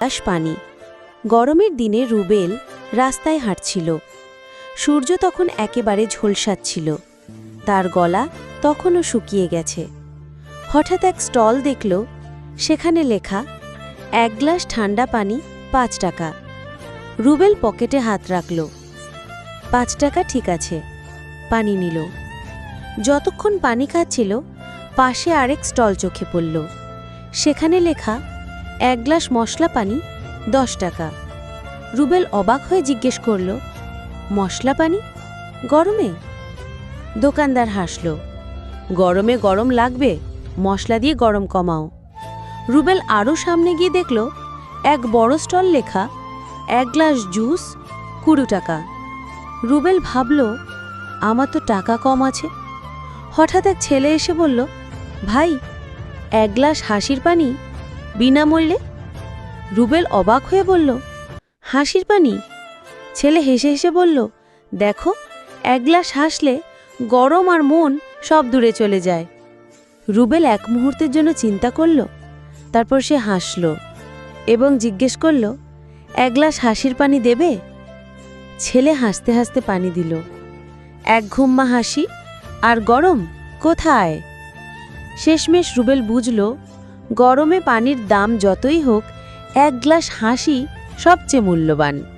Glass পানি। গরমের দিনে রুবেল রাস্তায় হাঁটছিল। সূর্য তখন একেবারে ঝলসাচ্ছিল। তার গলা তখনও শুকিয়ে গেছে। হঠাৎ এক স্টল দেখল, সেখানে লেখা, এক গ্লাস ঠান্ডা পানি, পাঁচ টাকা। রুবেল পকেটে হাত রাখল। পাঁচ টাকা ঠিক আছে। পানি নিল। যতক্ষণ পানি খাচ্ছিল, পাশে আরেক স্টল চোখে পড়ল। সেখানে লেখা এক গ্লাস মশলা পানি, দশ টাকা। রুবেল অবাক হয়ে জিজ্ঞেস করল, মশলা পানি? গরমে? দোকানদার হাসল, গরমে গরম লাগবে, মশলা দিয়ে গরম কমাও। রুবেল আরও সামনে গিয়ে দেখল, এক বড় স্টল লেখা, এক গ্লাস জুস, কুড়ি টাকা। রুবেল ভাবল, আমার তো টাকা কম আছে। হঠাৎ এক ছেলে এসে বলল, ভাই, এক গ্লাস হাসির পানি বিনামূল্যে? রুবেল অবাক হয়ে বলল, হাসির পানি? ছেলে হেসে হেসে বলল, দেখো, এক গ্লাস হাসলে গরম আর মন সব দূরে চলে যায়। রুবেল এক মুহূর্তের জন্য চিন্তা করল, তারপর সে হাসল এবং জিজ্ঞেস করল, এক গ্লাস হাসির পানি দেবে? ছেলে হাসতে হাসতে পানি দিল, এক ঘুম্মা হাসি আর গরম কোথায়? শেষমেশ রুবেল বুঝল গরমে পানির দাম যতই হোক এক গ্লাস হাসি সবচেয়ে মূল্যবান।